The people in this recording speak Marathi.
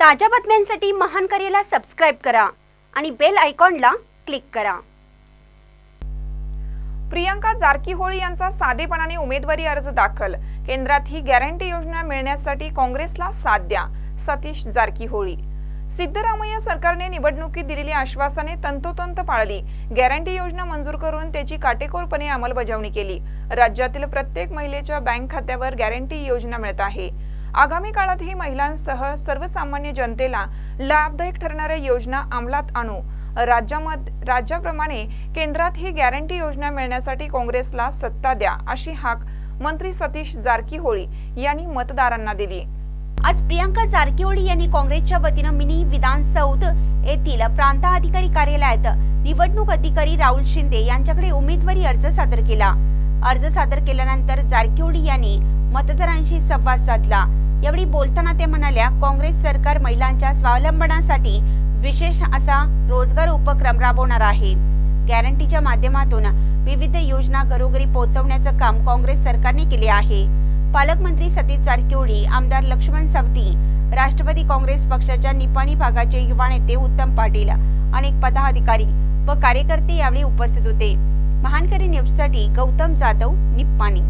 ताज्या बातम्यांसाठी महान करेला सबस्क्राईब करा आणि बेल आयकॉनला क्लिक करा. प्रियंका जारकीहोळी यांचा साधेपणाने उमेदवारी अर्ज दाखल. केंद्रात ही गॅरंटी योजना मिळण्यासाठी काँग्रेसला साथ द्या सतीश जारकीहोळी. सिद्धरामय्या सरकारने निवडणुकीत दिलेली आश्वासने तंतोतंत पाळली. गॅरंटी योजना मंजूर करून त्याची काटेकोरपणे अंमलबजावणी केली. राज्यातील प्रत्येक महिलेच्या बँक खात्यावर गॅरंटी योजना मिळत आहे. आगामी काळातही महिलांसह सर्वसामान्य जनतेला लाभदायक ठरणाऱ्या योजना अंमलात आणू. राज्यामध्ये राज्याप्रमाणे केंद्रात ही गॅरंटी योजना मिळण्यासाठी काँग्रेसला सत्ता द्या अशी हाक मंत्री सतीश जारकीहोळी यांनी मतदारांना दिली. आज प्रियंका जारकीहोळी यांनी काँग्रेसच्या वतीनं मिनी विधानसौध येथील प्रांताधिकारी कार्यालयात निवडणूक अधिकारी राहुल शिंदे यांच्याकडे उमेदवारी अर्ज सादर केला. अर्ज सादर केल्यानंतर जारकिवडी यांनी मतदारांशी संवाद साधला. यावेळी बोलताना ते म्हणाल्या काँग्रेस सरकार महिलांच्या स्वावलंबनासाठी विशेष असा रोजगार उपक्रम राबवणार आहे. गॅरंटीच्या माध्यमातून विविध योजना घरोघरी पोहोचवण्याचं काम काँग्रेस सरकारने केले आहे. पालकमंत्री सतीश जारकिवडी आमदार लक्ष्मण सवती राष्ट्रवादी काँग्रेस पक्षाच्या निपाणी भागाचे युवा नेते उत्तम पाटील अनेक पदाधिकारी व कार्यकर्ते यावेळी उपस्थित होते. महानकरी न्यूजसाठी गौतम जाधव निप्पाणी.